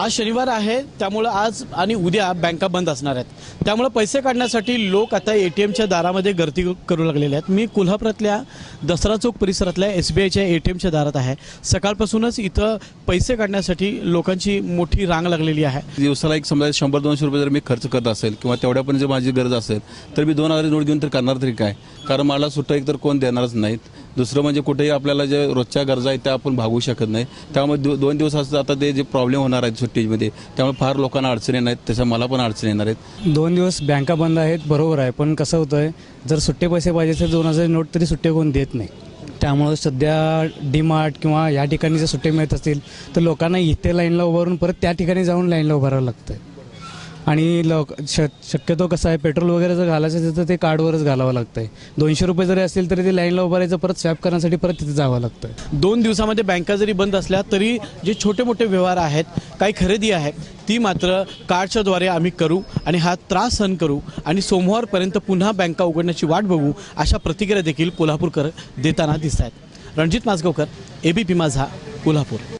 आज शनिवार आहे त्यामुळं आज आणि उद्या बँका बंद असणार आहेत. त्यामुळं पैसे काढण्यासाठी लोक आता ए टी एमच्या दारामध्ये गर्दी करू लागलेले आहेत. मी कोल्हापुरातल्या दसरा चौक परिसरातल्या एस बी आयच्या ए टी एमच्या दारात आहे. सकाळपासूनच इथं पैसे काढण्यासाठी लोकांची मोठी रांग लागलेली आहे. दिवसाला एक समजा शंभर दोनशे रुपये जर मी खर्च करत असेल किंवा तेवढ्यापर्यंत जर माझी गरज असेल तर मी दोन हजार नोट घेऊन तर करणार तरी काय? कारण मला सुट्टा एक तर कोण देणारच नाहीत. दुसरं म्हणजे कुठेही आपल्याला जे रोजच्या गरजा आहेत त्या आपण भागवू शकत नाही. त्यामुळे दो- दोन दिवस असं आता ते जे प्रॉब्लेम होणार आहेत सुट्टीमध्ये त्यामुळे फार लोकांना अडचणी येणार आहेत मला पण अडचणी येणार आहेत. दोन दिवस बँका बंद आहेत बरोबर आहे पण कसं होतं आहे जर सुट्टे पैसे पाहिजे असेल दोन हजार नोट तरी सुट्टे कोण देत नाही. त्यामुळं सध्या डीमार्ट किंवा या ठिकाणी जर सुट्टे मिळत असतील तर लोकांना इथे लाईनला उभारून परत त्या ठिकाणी जाऊन लाईनला उभारावं लागतं आहे आणि लोक श शक्यतो कसं आहे पेट्रोल वगैरे जर घालायचं असेल तर ते कार्डवरच घालावं लागतं आहे दोनशे रुपये जरी असतील तरी ते लाईनला उभारायचं परत स्वॅप करण्यासाठी परत तिथे जावं लागतं आहे दोन दिवसामध्ये बँका जरी बंद असल्या तरी जे छोटे मोठे व्यवहार आहेत काही खरेदी आहे ती मात्र कार्डच्या द्वारे आम्ही करू आणि हा त्रास सहन करू आणि सोमवारपर्यंत पुन्हा बँका उघडण्याची वाट बघू अशा प्रतिक्रिया देखील कोल्हापूरकर देताना दिसत आहेत रणजित माजगावकर एबीपी माझा कोल्हापूर.